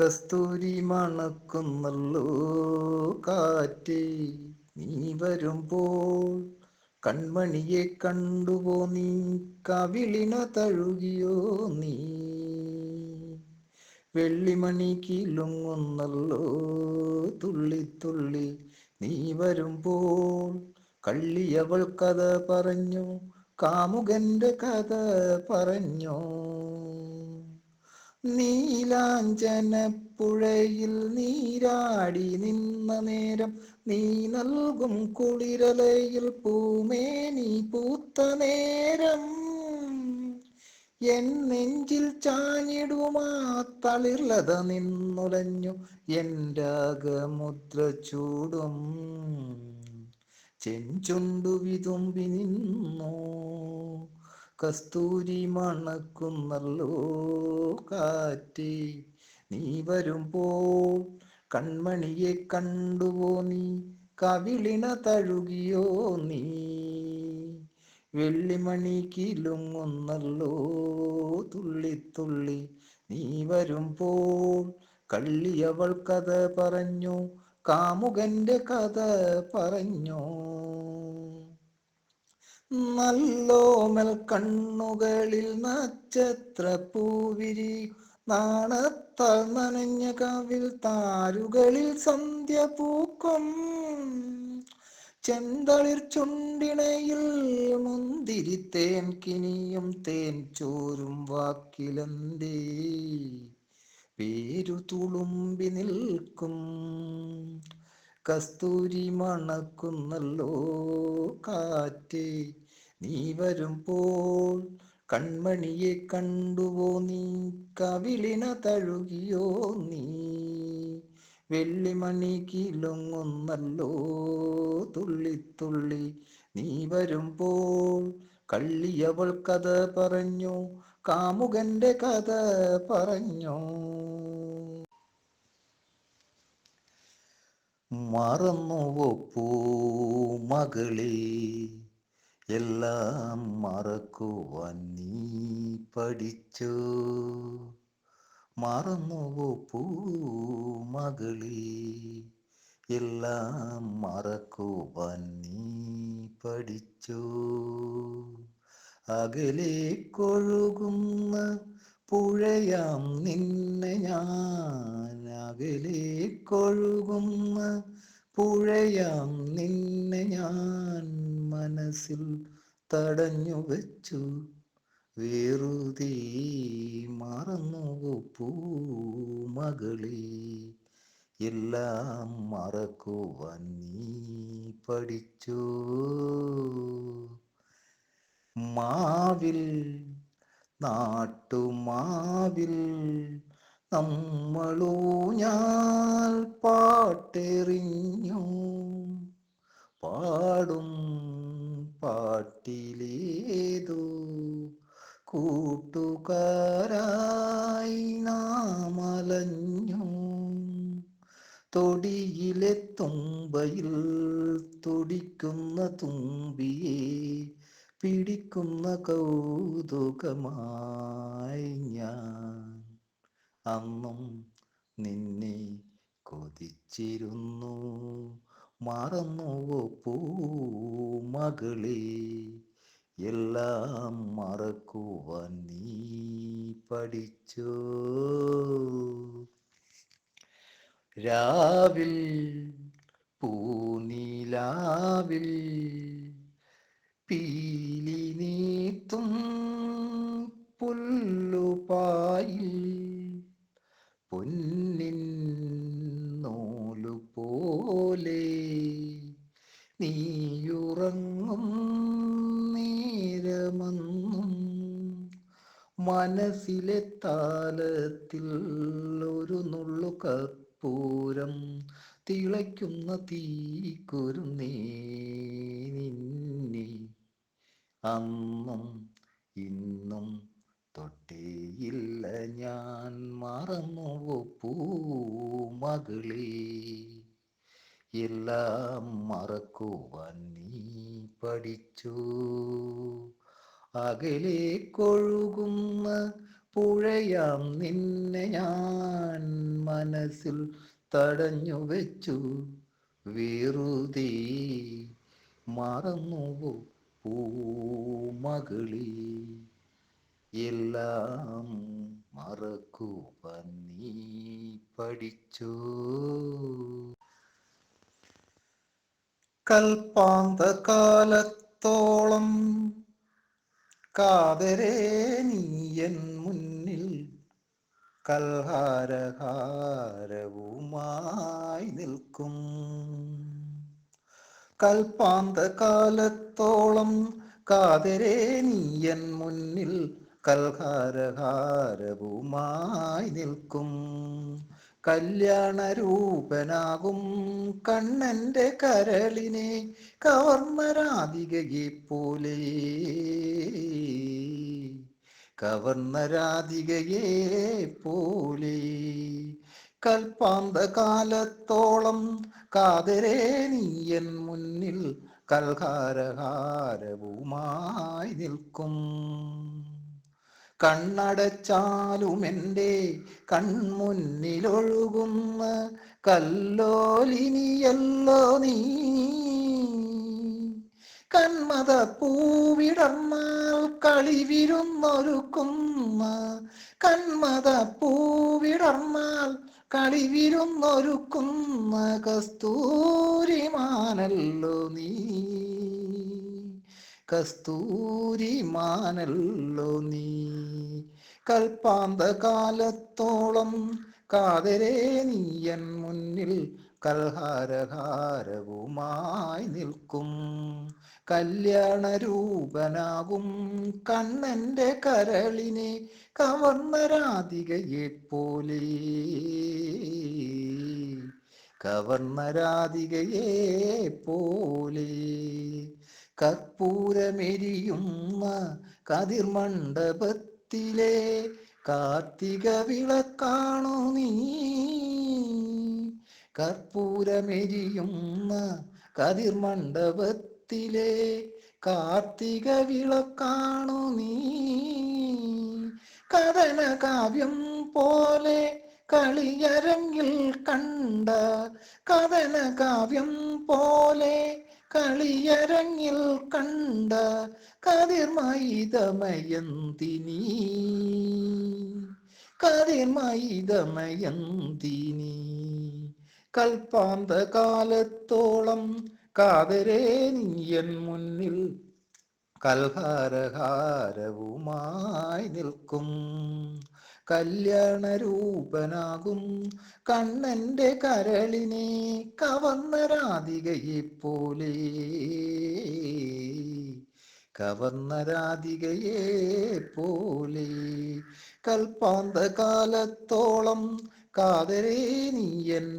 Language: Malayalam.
കസ്തൂരി മണക്കുന്നല്ലോ കാറ്റ്. നീ വരുമ്പോൾ കൺമണിയെ കണ്ടുപോ നീ? കവിളിന തഴുകിയോ നീ? വെള്ളിമണി കിലുങ്ങുന്നല്ലോ തുള്ളി തുള്ളി. നീ വരുമ്പോൾ കള്ളിയവൾ കഥ പറഞ്ഞു കാമുകന്റെ കഥ പറഞ്ഞു. നീലാഞ്ചനപ്പുഴയിൽ നീരാടി നിന്ന നേരം നീ നൽകും കുളിരലയിൽ പൂമേ നീ പൂത്ത നേരം. എൻ നെഞ്ചിൽ ചാഞ്ഞിടുമാ തളിർലത നിന്നുലഞ്ഞു എന്റെ ചൂടും. ചെഞ്ചുണ്ടു വിതുമ്പി നിന്നു കസ്തൂരി മണക്കുന്നല്ലോ കാറ്റി. നീ വരുമ്പോൾ കൺമണിയെ കണ്ടുവോ നീ? കവിളിന തഴുകിയോ നീ? വെള്ളിമണി കിലുങ്ങുന്നല്ലോ തുള്ളി തുള്ളി. നീ വരുമ്പോൾ കള്ളിയവൾ കഥ പറഞ്ഞു കാമുകന്റെ കഥ പറഞ്ഞു. നല്ലോമൽ കണ്ണുകളിൽ നക്ഷത്ര പൂവിരി നാണത്താൽ നനഞ്ഞ കവിൽ താരുകളിൽ സന്ധ്യ പൂക്കും ചെന്തളിർ ചുണ്ടിണയിൽ മുന്തിരി തേൻ കിനിയും തേൻ ചോരും വാക്കിലന്തേ? പേരു തുളുമ്പി നിൽക്കും കസ്തൂരി മണക്കുന്നല്ലോ കാറ്റ്. നീ വരുമ്പോൾ കൺമണിയെ കണ്ടുവോ നീ? കവിളിന തഴുകിയോ നീ? വെള്ളിമണി കിലൊങ്ങുന്നല്ലോ? തുള്ളി തുള്ളി നീ വരുമ്പോൾ കള്ളിയവൾ കഥ പറഞ്ഞു കാമുകന്റെ കഥ പറഞ്ഞു. മറന്നുവോ പൂ മകളെ എല്ലാം മറക്കുവാൻ നീ പഠിച്ചു. മറന്നുവോ പൂ മകളെ എല്ലാം മറക്കുവാൻ നീ പഠിച്ചു. അകലെ കൊഴുകുന്ന പുഴയാം നിന്നെ ഞാൻ. അകലെ കൊഴുകുന്ന പുഴയാം നിന്നെ ഞാൻ. മനസ്സിൽ തടഞ്ഞു വെച്ചു. വേറുതി മറന്നു പൂമകളെ? എല്ലാം മറക്കുവാൻ നീ പഠിച്ചു. മാവിൽ നാട്ടുമാവിൽ നമ്മളൂ ഞാൻ പാട്ടെറിഞ്ഞു. പാടും പാട്ടിലേതോ കൂട്ടുകാരായി നാമലഞ്ഞു. തൊടിയിലെ തുമ്പയിൽ തുടിക്കുന്ന തുമ്പിയെ പിടിക്കുന്ന കൗതുകമായി ഞാൻ. അന്നും നിന്നെ കൊതിച്ചിരുന്നു. മറന്നുവോ പൂമകളെ എല്ലാം മറക്കുവാൻ നീ പഠിച്ചോ? രാവിൽ പൂനിലാവിൽ പീലി മനസ്സിലെ താലത്തിൽ ഒരു നുള്ളു കർപ്പൂരം തിളയ്ക്കുന്ന തീക്കുരുന്നേ നിന്നെ അന്നും ഇന്നും തൊട്ടേയില്ല ഞാൻ മറന്നുവോ പൂമകളെ. എല്ലാം മറക്കുവാൻ നീ പഠിച്ചു. അകലെ കൊഴുകുന്ന പുഴയാം നിന്നെ ഞാൻ മനസ്സിൽ തടഞ്ഞു വെച്ചു. വീറുതി മറന്നു പൂമകളി? എല്ലാം മറക്കുവാൻ നീ പഠിച്ചു. കൽപ്പാന്തകാലത്തോളം കാതരേ നീയൻ മുന്നിൽ കൽഹാരഹാരവുമായി നിൽക്കും. കൽപ്പാന്ത കാലത്തോളം കാതരേ നീയൻ മുന്നിൽ കൽഹാരഹാരവുമായി നിൽക്കും. കല്യാണരൂപനാകും കണ്ണന്റെ കരളിനെ കവർന്നരാധികയെ പോലെ കവർന്നരാധികയെ പോലെ കൽപ്പാന്തകാലത്തോളം കാതരേ നീയൻ മുന്നിൽ കൽഹാരഹാരവുമായി നിൽക്കും. കണ്ണടച്ചാലും എന്റെ കൺമുന്നിലൊഴുകുന്ന കല്ലോലിനിയല്ലോ നീ. കന്മത പൂവിടർന്നാൽ കളിവിരുന്നൊരുക്കുന്ന കന്മത പൂവിടർന്നാൽ കളിവിരുന്നൊരുക്കുന്ന കസ്തൂരിമാനല്ലോ നീ. കസ്തൂരിമാനല്ലോ നീ. കൽപ്പാന്ത കാലത്തോളം കാതരേ നീയൻ മുന്നിൽ കൽഹാരഹാരവുമായി നിൽക്കും. കല്യാണരൂപനാകും കണ്ണന്റെ കരളിനെ കവർന്ന രാധികയെ പോലെ കവർന്ന രാധികയെ പോലെ കർപ്പൂരമെരിയുന്ന കതിർമണ്ഡപത്തിലെ കാർത്തിക വിളക്കാണു നീ. കർപ്പൂരമെരിയുന്ന കതിർമണ്ഡപത്തിലെ കാർത്തിക വിളക്കാണു നീ. കഥന കാവ്യം പോലെ കളിയരങ്ങിൽ കണ്ട കഥന കാവ്യം പോലെ കളിയരങ്ങിൽ കണ്ട കതിർമയിതമയന്തിനി കതിർമയിതമയന്തിനി കൽപ്പാന്തകാലത്തോളം കാതരേ നീയൻ മുന്നിൽ കൽഹാരഹാരവുമായി നിൽക്കും. കല്യാണരൂപനാകും. കണ്ണന്റെ കരളിനെ കവർന്ന രാധികയെ പോലെ കവർന്ന രാധികയെ പോലെ കൽപ്പാന്തകാലത്തോളം കാതരേ നീയൻ